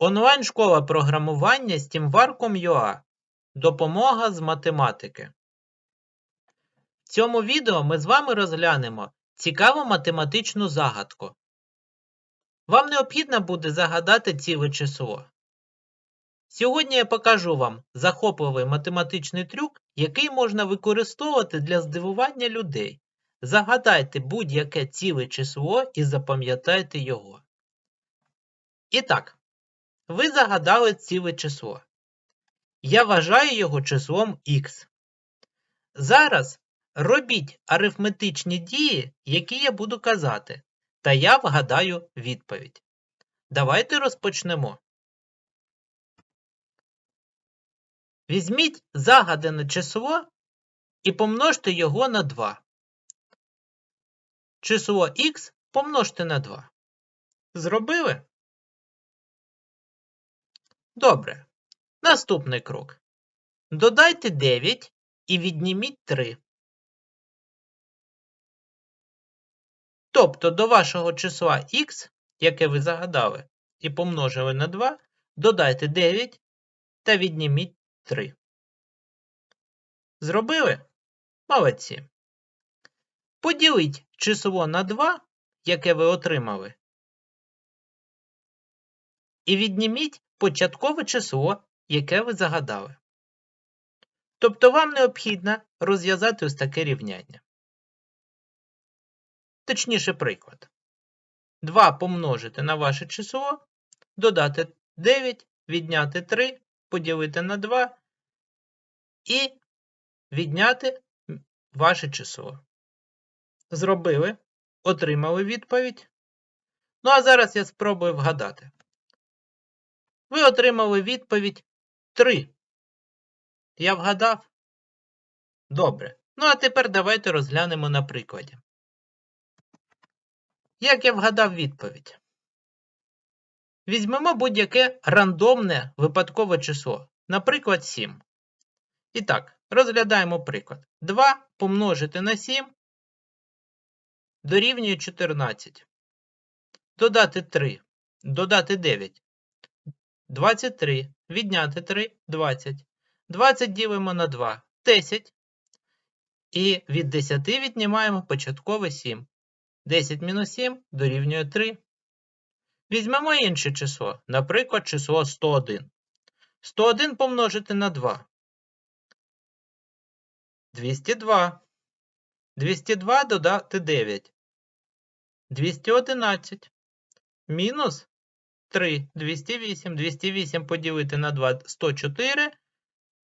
Онлайн-школа програмування з TeamWarcom.ua. Допомога з математики. В цьому відео ми з вами розглянемо цікаву математичну загадку. Вам необхідно буде загадати ціле число. Сьогодні я покажу вам захопливий математичний трюк, який можна використовувати для здивування людей. Загадайте будь-яке ціле число і запам'ятайте його. І так, ви загадали ціле число. Я вважаю його числом х. Зараз робіть арифметичні дії, які я буду казати, та я вгадаю відповідь. Давайте розпочнемо. Візьміть загадане число і помножте його на 2. Число х помножте на 2. Зробили? Добре. Наступний крок. Додайте 9 і відніміть 3. Тобто до вашого числа х, яке ви загадали, і помножили на 2, додайте 9 та відніміть 3. Зробили? Молодці. Поділіть число на 2, яке ви отримали, і відніміть початкове число, яке ви загадали. Тобто вам необхідно розв'язати ось таке рівняння. Точніше приклад. 2 помножити на ваше число, додати 9, відняти 3, поділити на 2 і відняти ваше число. Зробили, отримали відповідь. Ну а зараз я спробую вгадати. Ви отримали відповідь 3. Я вгадав? Добре. Ну а тепер давайте розглянемо на прикладі. Як я вгадав відповідь? Візьмемо будь-яке рандомне випадкове число, наприклад, 7. І так, розглядаємо приклад. 2 помножити на 7 дорівнює 14. Додати 3, додати 9. 23. Відняти 3 20. 20 ділимо на 2 10. І від 10 віднімаємо початкове 7. 10 мінус 7 дорівнює 3. Візьмемо інше число, наприклад, число 101. 101 помножити на 2. 202. 202 додати 9. 211. Мінус 3. 208. 208 поділити на 2 104.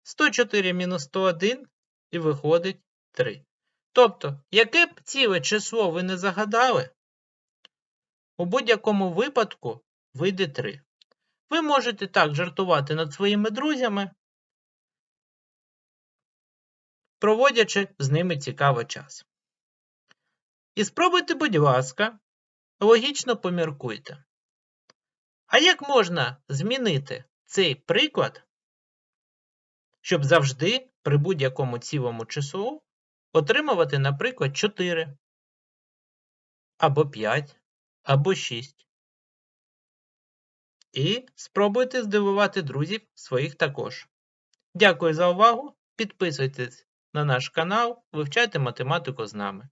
104 мінус 101 і виходить 3. Тобто, яке б ціле число ви не загадали, у будь-якому випадку вийде 3. Ви можете так жартувати над своїми друзями, проводячи з ними цікавий час. І спробуйте, будь ласка, логічно поміркуйте. А як можна змінити цей приклад, щоб завжди при будь-якому цілому числу отримувати, наприклад, 4, або 5, або 6. І спробуйте здивувати друзів своїх також. Дякую за увагу. Підписуйтесь на наш канал, вивчайте математику з нами.